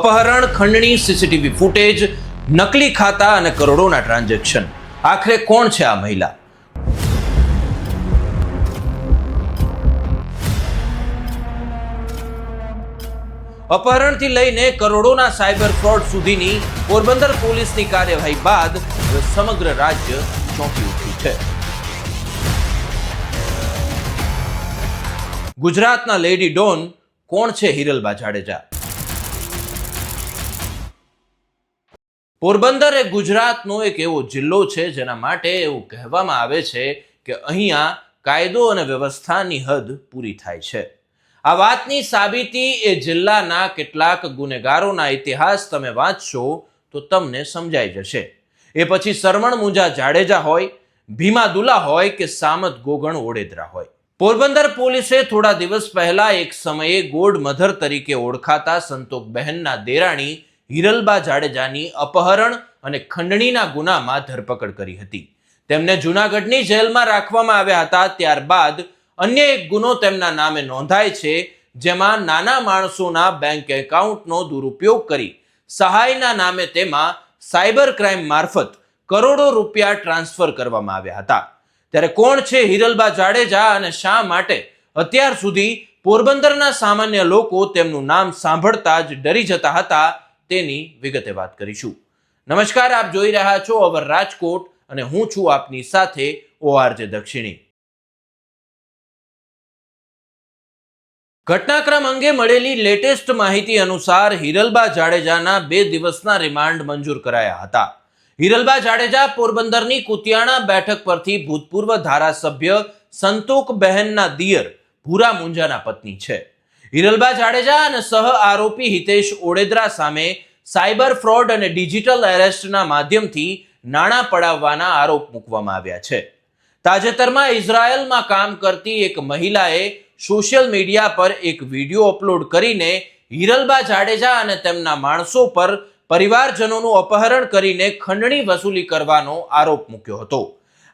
અપહરણ, ખંડણી, CCTV footage, નકલી ખાતા અને કરોડોના ટ્રાન્ઝેક્શન. આખરે કોણ છે આ મહિલા? અપહરણથી લઈને કરોડોના સાયબર ફ્રોડ સુધીની પોરબંદર પોલીસની કાર્યવાહી બાદ સમગ્ર રાજ્ય ચોંકી ઉઠ્યું છે. ગુજરાતના લેડી ડોન કોણ છે હિરલબા જાડેજા? પોરબંદર એ ગુજરાતનો એક એવો જિલ્લો છે જેના માટે એવું કહેવામાં આવે છે કે અહીંયા કાયદો અને વ્યવસ્થાની હદ પૂરી થાય છે. આ વાતની સાબિતી એ જિલ્લાના કેટલાક ગુનેગારોના ઇતિહાસ તમે વાંચશો તો તમને સમજાઈ જશે. એ પછી સરવણ મુંજા જાડેજા હોય, ભીમા દુલા હોય કે સામત ગોગણ ઓડેદરા હોય. પોરબંદર પોલીસે થોડા દિવસ પહેલા એક સમયે ગોડ મધર તરીકે ઓળખાતા સંતોક બહેનના દેરાણી હિરલબા જાડેજાની અપહરણ અને ખંડણીના ગુનામાં ધરપકડ કરી હતી. તેમને જૂનાગઢની જેલમાં રાખવામાં આવ્યા હતા, ત્યારબાદ અન્ય એક ગુનો તેમના નામે નોંધાય છે, જેમાં નાના માણસોના બેંક એકાઉન્ટનો દુરુપયોગ કરી સહાયના નામે તેમાં સાયબર ક્રાઇમ મારફત કરોડો રૂપિયા ટ્રાન્સફર કરવામાં આવ્યા હતા. ત્યારે કોણ છે હિરલબા જાડેજા અને શા માટે અત્યાર સુધી પોરબંદરના સામાન્ય લોકો તેમનું નામ સાંભળતા જ ડરી જતા હતા તેની વિગતે વાત કરીશું. નમસ્કાર, આપ જોઈ રહ્યા છો અવર રાજકોટ અને હું છું આપની સાથે ઓઆરજે દક્ષિણી. ઘટનાક્રમ અંગે મળેલી લેટેસ્ટ માહિતી અનુસાર હિરલબા જાડેજાના બે દિવસના રિમાન્ડ મંજૂર કરાયા હતા. હિરલબા જાડેજા પોરબંદરની કુતિયાણા બેઠક પરથી ભૂતપૂર્વ ધારાસભ્ય સંતોક બહેનના દિયર ભૂરા મુંજાના પત્ની છે. હિરલબા જાડેજા અને સહ આરોપી હિતેશ ઓડેદરા સામે સાયબર ફ્રોડ અને ડિજિટલ એરેસ્ટના માધ્યમથી નાણાં પડાવવાના આરોપ મૂકવામાં આવ્યા છે. તાજેતરમાં ઇઝરાયલમાં કામ કરતી એક મહિલાએ સોશિયલ મીડિયા પર એક વીડિયો અપલોડ કરીને હિરલબા જાડેજા અને તેમના માણસો પર પરિવારજનોનું અપહરણ કરીને ખંડણી વસૂલી કરવાનો આરોપ મૂક્યો હતો.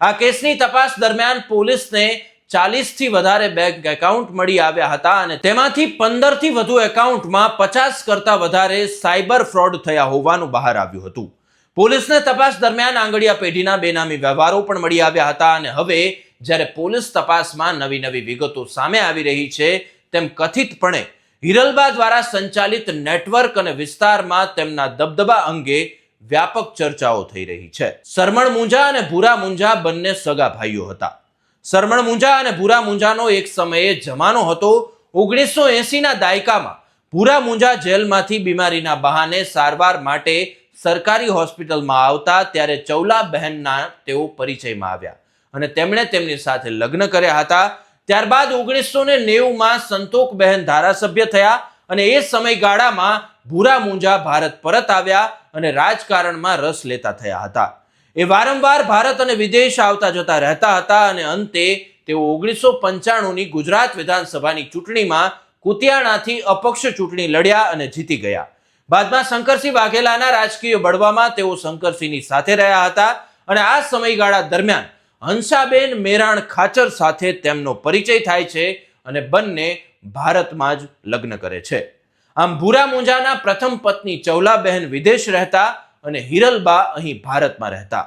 આ કેસની તપાસ દરમિયાન પોલીસને ચાલીસથી વધારે બેંક એકાઉન્ટ મળી આવ્યા હતા અને તેમાંથી પંદરથી વધુ એકાઉન્ટમાં પચાસ કરતા વધારે સાયબર ફ્રોડ થયા હોવાનું બહાર આવ્યું હતું. પોલીસને તપાસ દરમિયાન આંગળીયા પેઢીના બેનામી વ્યવહારો પણ મળી આવ્યા હતા અને હવે જ્યારે પોલીસ તપાસમાં નવી નવી વિગતો સામે આવી રહી છે, તેમ કથિતપણે હિરલબા દ્વારા સંચાલિત નેટવર્ક અને વિસ્તારમાં તેમના દબદબા અંગે વ્યાપક ચર્ચાઓ થઈ રહી છે. સરમણ મુંજા અને ભૂરા મુંજા બંને સગા ભાઈઓ હતા. સરમણ મુંજા અને ભૂરા મુંજાનો એક સમયે જમાનો હતો. ઓગણીસો એસીના દાયકામાં ભૂરા મુંજા જેલમાંથી બીમારીના બહાને સારવાર માટે સરકારી હોસ્પિટલમાં આવતા ત્યારે ચૌલા બહેનના તેઓ પરિચયમાં આવ્યા અને તેમણે તેમની સાથે લગ્ન કર્યા હતા. ત્યારબાદ ઓગણીસો ને નેવુંમાં સંતોકબહેન ધારાસભ્ય થયા અને એ સમયગાળામાં ભૂરા મુંજા ભારત પરત આવ્યા અને રાજકારણમાં રસ લેતા થયા હતા. એ વારંવાર ભારત અને વિદેશ આવતા જતા રહેતા હતા અને અંતે તેઓ ઓગણીસો પંચાણુંની ગુજરાત વિધાનસભાની ચૂંટણીમાં કુતિયાણાથી અપક્ષ ચૂંટણી લડ્યા અને જીતી ગયા. બાદમાં શંકરસિંહ વાઘેલાના રાજકીય બળવામાં તેઓ શંકરસિંહની સાથે રહ્યા હતા અને આ સમયગાળા દરમિયાન હંસાબેન મેરાણ ખાચર સાથે તેમનો પરિચય થાય છે અને બંને ભારતમાં જ લગ્ન કરે છે. આમ ભૂરા મુંજાના પ્રથમ પત્ની ચૌલાબહેન વિદેશ રહેતા અને હિરલબા અહીં ભારતમાં રહેતા.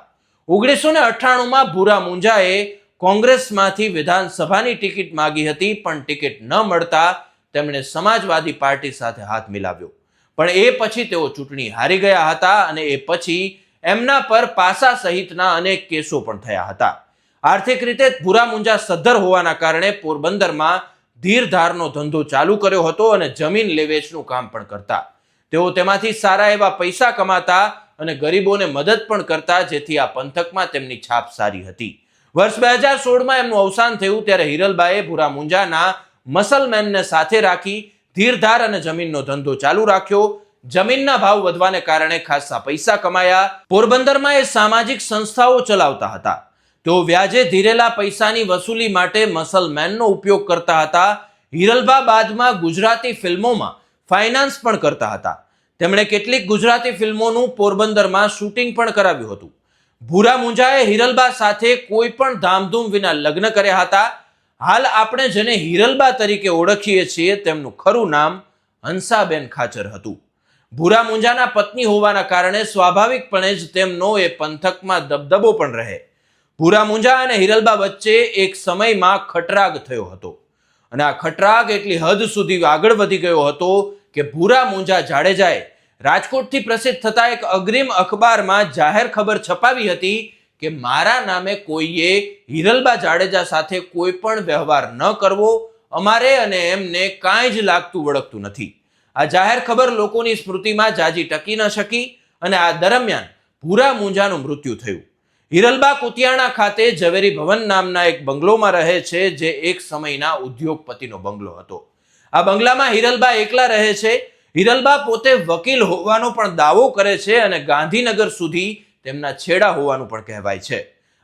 ઓગણીસો ને અઠ્ઠાણુંમાં ભૂરા મુંજાએ કોંગ્રેસમાંથી વિધાનસભાની ટિકિટ માગી હતી, પણ ટિકિટ ન મળતા તેમણે સમાજવાદી પાર્ટી સાથે હાથ મિલાવ્યો. પણ એ પછી તેઓ ચૂંટણી હારી ગયા હતા અને એ પછી એમના પર પાસા સહિતના અનેક કેસો પણ થયા હતા. આર્થિક રીતે ભૂરા મુંજા સદ્ધર હોવાના કારણે પોરબંદરમાં ધીરધારનો ધંધો ચાલુ કર્યો હતો અને જમીન લેવેચનું કામ પણ કરતા. તેઓ તેમાંથી સારા એવા પૈસા કમાતા અને ગરીબોને મદદ પણ કરતા જેથી આ પંથકમાં તેમની છાપ સારી હતી. વર્ષ બે હજાર સોળમાં એમનું અવસાન થયું ત્યારે હિરલબાએ ભૂરા મુંજાના મસલમેનને સાથે રાખી ધીરધાર અને જમીનનો ધંધો ચાલુ રાખ્યો. જમીનના ભાવ વધવાને કારણે ખાસા પૈસા કમાયા. પોરબંદરમાં એ સામાજિક સંસ્થાઓ ચલાવતા હતા. તેઓ વ્યાજે ધીરેલા પૈસાની વસૂલી માટે મસલમેનનો ઉપયોગ કરતા હતા. હિરલબા બાદમાં ગુજરાતી ફિલ્મોમાં ફાઇનાન્સ પણ કરતા હતા. તેમણે કેટલીક ગુજરાતી ફિલ્મોનું પોરબંદરમાં શૂટિંગ પણ કરાવ્યું હતું. ભૂરા મુંજાએ હિરલબા સાથે કોઈ પણ ધામધૂમ વિના લગ્ન કર્યા હતા. હાલ આપણે જેને હિરલબા તરીકે ઓળખીએ છીએ તેમનું ખરું નામ હંસાબેન ખાચર હતું. ભૂરા મુંજાના પત્ની હોવાના કારણે સ્વાભાવિકપણે જ તેમનો એ પંથકમાં દબદબો પણ રહે. ભૂરા મુંજા અને હિરલબા વચ્ચે એક સમયમાં ખટરાગ થયો હતો. અને આ ખટરાગ એટલી હદ સુધી આગળ વધી ગયો હતો કે ભૂરા મુંજા જાડેજાએ રાજકોટથી પ્રસિદ્ધ થતા એક અગ્રિમ અખબારમાં જાહેર ખબર છપાવી હતી કે મારા નામે કોઈએ હિરલબા જાડેજા સાથે કોઈ પણ વ્યવહાર ન કરવો, અમારે અને એમને કાંઈ જ લાગતું વળગતું નથી. આ જાહેર ખબર લોકોની સ્મૃતિમાં જાજી ટકી ન શકી અને આ દરમિયાન ભૂરા મુંજાનું મૃત્યુ થયું. હિરલબા કુતિયાણા ખાતે ઝવેરી ભવન નામના એક બંગલોમાં રહે છે, જે એક સમયના ઉદ્યોગપતિનો બંગલો હતો. આ બંગલામાં હિરલબા એકલા રહે છે. હિરલબા પોતે વકીલ હોવાનો પણ દાવો કરે છે અને ગાંધીનગર સુધી તેમના છેડા હોવાનું પણ કહેવાય છે.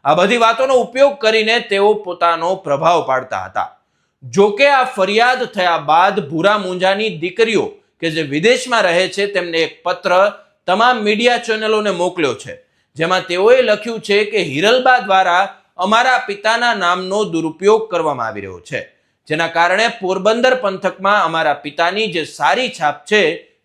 આ બધી વાતોનો ઉપયોગ કરીને તેઓ પોતાનો પ્રભાવ પાડતા હતા. જોકે આ ફરિયાદ થયા બાદ ભૂરા મુંજાની દીકરીઓ કે જે વિદેશમાં રહે છે તેમને એક પત્ર તમામ મીડિયા ચેનલોને મોકલ્યો છે. જેમાં તેઓએ લખ્યું છે કે હિરલબા દ્વારા અમારા પિતાના નામનો દુરુપયોગ કરવામાં આવી રહ્યો છે. જેના કારણે પોરબંદર પંથકમાં અમારા પિતાની જે સારી છાપ છે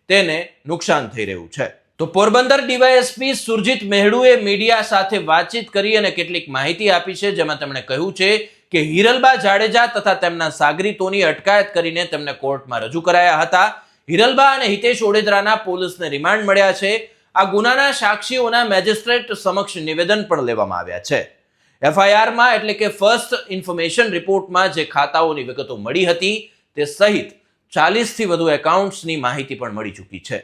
તેને નુકસાન થઈ રહ્યું છે. તો પોરબંદર ડીવાયએસપી સુરજીત મહેડુએ મીડિયા સાથે વાતચીત કરી અને કેટલીક માહિતી આપી છે, જેમાં તેમણે કહ્યું છે કે હિરલબા જાડેજા તથા તેમના સાગરીતોની અટકાયત કરીને તેમને કોર્ટમાં રજૂ કરાયા હતા. હિરલબા અને હિતેશ ઓડેદરાના પોલીસને રિમાન્ડ મળ્યા છે. આ ગુનાના સાક્ષીઓના મેજિસ્ટ્રેટ સમક્ષ નિવેદન પણ લેવામાં આવ્યા છે. એફઆઈઆરમાં એટલે કે ફર્સ્ટ ઇન્ફોર્મેશન રિપોર્ટમાં જે ખાતાઓની વિગતો મળી હતી, તે સહિત ચાલીસથી વધુ એકાઉન્ટ્સની માહિતી પણ મળી ચૂકી છે.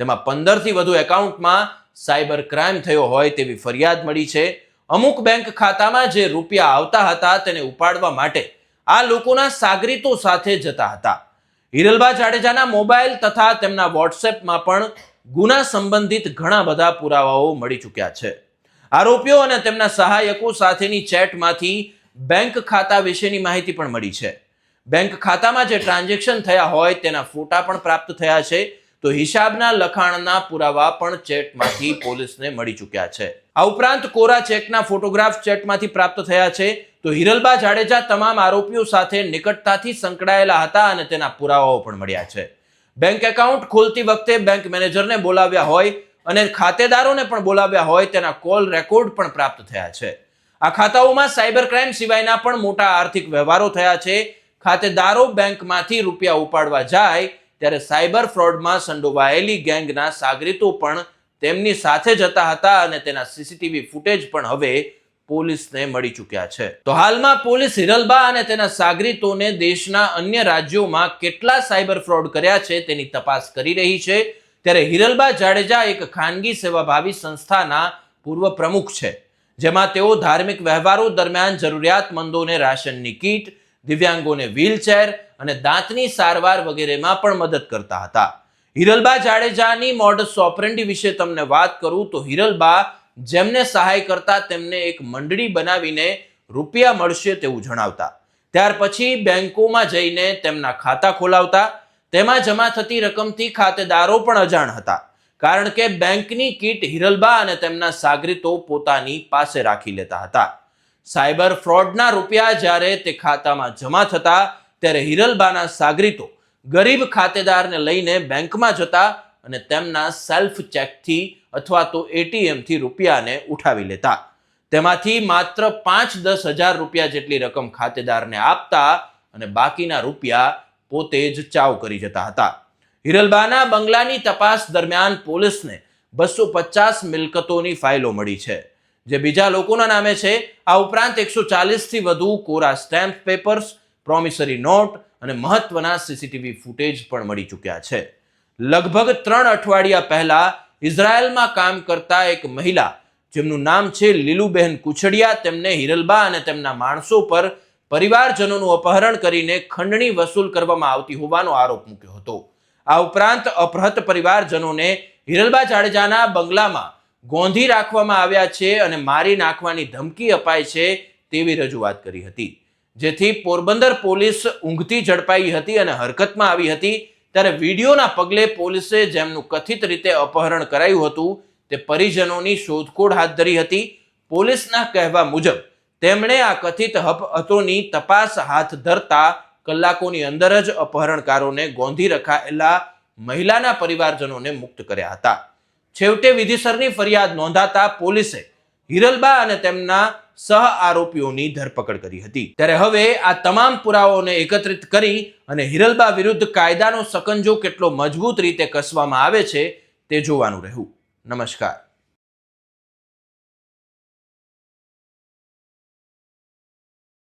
તેમાં પંદરથી વધુ એકાઉન્ટમાં સાયબર ક્રાઇમ થયો હોય તેવી ફરિયાદ મળી છે. અમુક બેંક ખાતામાં જે રૂપિયા આવતા હતા, તેને ઉપાડવા માટે આ લોકોના સાગરીતો સાથે જતા હતા. હિરલબા જાડેજાના મોબાઈલ તથા તેમના વોટ્સએપમાં પણ ગુના સંબંધિત ઘણા બધા પુરાવાઓ મળી ચૂક્યા છે. આરોપીઓ અને તેમના સહાયકો સાથેની ચેટમાંથી બેંક ખાતા વિશેની માહિતી પણ મળી છે. બેંક ખાતામાં જે ટ્રાન્ઝેક્શન થયા હોય તેના ફોટા પણ પ્રાપ્ત થયા છે. તો હિસાબના લખાણના પુરાવા પણ ચેટમાંથી પોલીસને મળી ચૂક્યા છે. આ ઉપરાંત કોરા ચેકના ફોટોગ્રાફ ચેટમાંથી પ્રાપ્ત થયા છે. તો હિરલબા જાડેજા તમામ આરોપીઓ સાથે નિકટતાથી સંકળાયેલા હતા અને તેના પુરાવાઓ પણ મળ્યા છે. બેંક એકાઉન્ટ ખોલતી વખતે બેંક મેનેજરને બોલાવ્યા હોય અને ખાતેદારોને પણ બોલાવ્યા હોય તેના કોલ રેકોર્ડ પણ પ્રાપ્ત થયા છે. આ ખાતાઓમાં સાયબર ક્રાઇમ સિવાયના પણ મોટા આર્થિક વ્યવહારો થયા છે. ખાતેદારો બેંકમાંથી રૂપિયા ઉપાડવા જાય ત્યારે સાયબર ફ્રોડમાં સંડોવાયેલી ગેંગના સાગરીતો પણ તેમની સાથે જતા હતા અને તેના સીસીટીવી ફૂટેજ પણ હવે પોલીસને મળી ચૂક્યા છે. તો હાલમાં પોલીસ હિરલબા અને તેના સાગરીતોને દેશના અન્ય રાજ્યોમાં કેટલા સાયબર ફ્રોડ કર્યા છે તેની તપાસ કરી રહી છે. ત્યારે હિરલબા જાડેજા એક ખાનગી સેવાભાવી સંસ્થાના પૂર્વ પ્રમુખ છે, જેમાં તેઓ ધાર્મિક વ્યવહારો દરમિયાન જરૂરિયાતમંદોને રાશનની કીટ, દિવ્યાંગોને વ્હીલચેર અને દાંતની સારવાર વગેરેમાં પણ મદદ કરતા હતા. હિરલબા જાડેજાની મોડસ ઓપરેન્ડી વિશે તમને વાત કરું તો હિરલબા જેમને સહાય કરતા તેમને એક મંડળી બનાવીને રૂપિયા મળશે તેવું જણાવતા. ત્યાર પછી બેંકોમાં જઈને તેમના ખાતા ખોલાવતા તેમાં જમા થતી રકમથી ખાતેદારો પણ અજાણ હતા, કારણ કે બેંકની કીટ હિરલબા અને તેમના સાગરીતો પોતાની પાસે રાખી લેતા હતા. સાયબર ફ્રોડના રૂપિયા જ્યારે તે ખાતામાં જમા થતા, ત્યારે હિરલબાના સાગરીતો ગરીબ ખાતેદારને લઈને બેંકમાં જતા અને તેમના સેલ્ફ ચેકથી અથવા તો એટીએમથી રૂપિયાને ઉઠાવી લેતા. તેમાંથી માત્ર પાંચ દસ હજાર રૂપિયા જેટલી રકમ ખાતેદારને આપતા અને બાકીના રૂપિયા પોતે જ ચાવ કરી જતા હતા. હિરલબાના બંગલાની તપાસ દરમિયાન પોલીસને બસો પચાસ મિલકતોની ફાઇલો મળી છે, જે બીજા લોકોના નામે છે. આ ઉપરાંત એકસો ચાલીસથી વધુ કોરા સ્ટેમ્પ પેપર્સ, પ્રોમિસરી નોટ અને મહત્વના સીસીટીવી ફૂટેજ પણ મળી ચૂક્યા છે. લગભગ ત્રણ અઠવાડિયા પહેલા ઇઝરાયલમાં કામ કરતા એક મહિલા, જેમનું નામ છે લીલુબહેન કુછડિયા, તેમને હિરલબા અને તેમના માણસો પર પરિવારજનોનું અપહરણ કરીને ખંડણી વસૂલ કરવામાં આવતી હોવાનો આરોપ મૂક્યો હતો. આ ઉપરાંત અપહૃત પરિવારજનોને હિરલબા જાડેજાના બંગલામાં ગોંધી રાખવામાં આવ્યા છે અને મારી નાખવાની ધમકી અપાય છે તેવી રજૂઆત કરી હતી. જેથી પોરબંદર પોલીસ ઊંઘથી ઝડપાઈ હતી અને હરકતમાં આવી હતી. ત્યારે વિડીયોના પગલે પોલીસે જેમનું કથિત રીતે અપહરણ કરાયું હતું, તે પરિજનોની શોધખોળ હાથ ધરી હતી. પોલીસના કહેવા મુજબ તેમણે આ કથિત હતોની તપાસ હાથ ધરતા કલાકોની અંદર જ અપહરણકારોને ગોંધી રખાયેલા મહિલાના પરિવારજનોને મુક્ત કર્યા હતા. છેવટે વિધિસરની ફરિયાદ નોંધાતા પોલીસે હિરલબા અને તેમના સહ આરોપીઓની ધરપકડ કરી હતી. ત્યારે હવે આ તમામ પુરાવાઓને એકત્રિત કરી અને હિરલબા વિરુદ્ધ કાયદાનો સકંજો કેટલો મજબૂત રીતે કસવામાં આવે છે તે જોવાનું રહ્યું. નમસ્કાર.